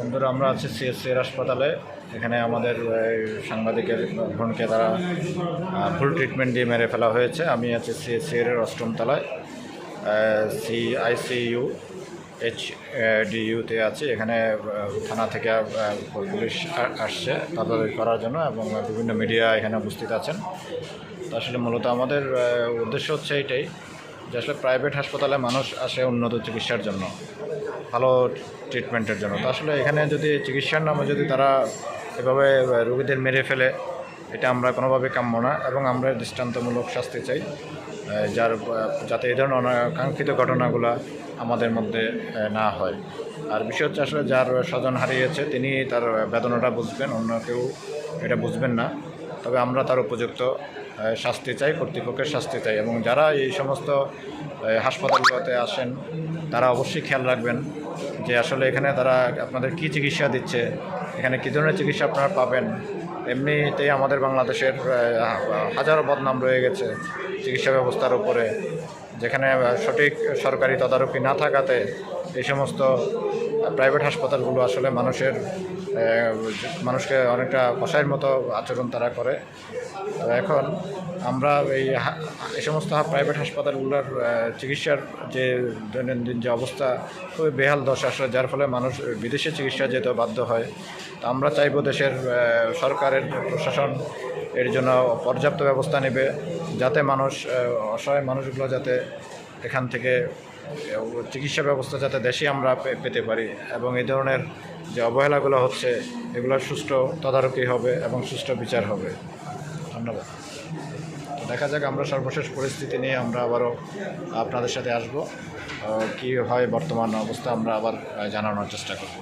বন্ধুরা, আমরা আছি সিএসসির হাসপাতালে। এখানে আমাদের সাংবাদিকের বোনকে তারা ফুল ট্রিটমেন্ট দিয়ে মেরে ফেলা হয়েছে। আমি আছি সিএসসির অষ্টম তলায়। সি আইসিইউ এইচ ডিইউতে আছি। এখানে থানা থেকে পুলিশ আসছে তদারকি করার জন্য এবং বিভিন্ন মিডিয়া এখানে উপস্থিত আছেন। আসলে মূলত আমাদের উদ্দেশ্য হচ্ছে এইটাই যে আসলে প্রাইভেট হাসপাতালে মানুষ আসে উন্নত চিকিৎসার জন্য, ভালো ট্রিটমেন্টের জন্য। তো আসলে এখানে যদি চিকিৎসার নামে যদি তারা এভাবে রোগীদের মেরে ফেলে, এটা আমরা কোনোভাবে কাম্য না এবং আমরা দৃষ্টান্তমূলক শাস্তি চাই যার যাতে এই ধরনের অনাকাঙ্ক্ষিত ঘটনাগুলো আমাদের মধ্যে না হয়। আর বিষয় হচ্ছে আসলে যার স্বজন হারিয়েছে, তিনি তার বেদনাটা বুঝবেন, অন্য কেউ এটা বুঝবেন না। তবে আমরা তার উপযুক্ত শাস্তি চাই, কর্তৃপক্ষের শাস্তি চাই এবং যারা এই সমস্ত হাসপাতালগুলোতে আসেন, তারা অবশ্যই খেয়াল রাখবেন যে আসলে এখানে তারা আপনাদের কী চিকিৎসা দিচ্ছে, এখানে কী ধরনের চিকিৎসা আপনারা পাবেন। এমনিতেই আমাদের বাংলাদেশের হাজারো বদনাম রয়ে গেছে চিকিৎসা ব্যবস্থার উপরে। যেখানে সঠিক সরকারি তদারকি না থাকাতে এই সমস্ত প্রাইভেট হাসপাতালগুলো আসলে মানুষের মানুষকে অনেকটা কষাইয়ের মতো আচরণ তারা করে। তো এখন আমরা এই এই সমস্ত প্রাইভেট হাসপাতালগুলোর চিকিৎসার যে দৈনন্দিন যে অবস্থা খুবই বেহাল দশা আসলে, যার ফলে মানুষ বিদেশে চিকিৎসা যেতে বাধ্য হয়। তো আমরা চাইব দেশের সরকারের, প্রশাসন এর জন্য পর্যাপ্ত ব্যবস্থা নেবে, যাতে মানুষ অসহায় মানুষগুলো যাতে এখান থেকে চিকিৎসা ব্যবস্থা যাতে দেশে আমরা পেতে পারি এবং এই ধরনের যে অবহেলাগুলো হচ্ছে, এগুলো সুষ্ঠু তদারকি হবে এবং সুষ্ঠু বিচার হবে। ধন্যবাদ। দেখা যাক, আমরা সর্বশেষ পরিস্থিতি নিয়ে আমরা আবারও আপনাদের সাথে আসব। কি হয় বর্তমান অবস্থা আমরা আবার জানানোর চেষ্টা করব।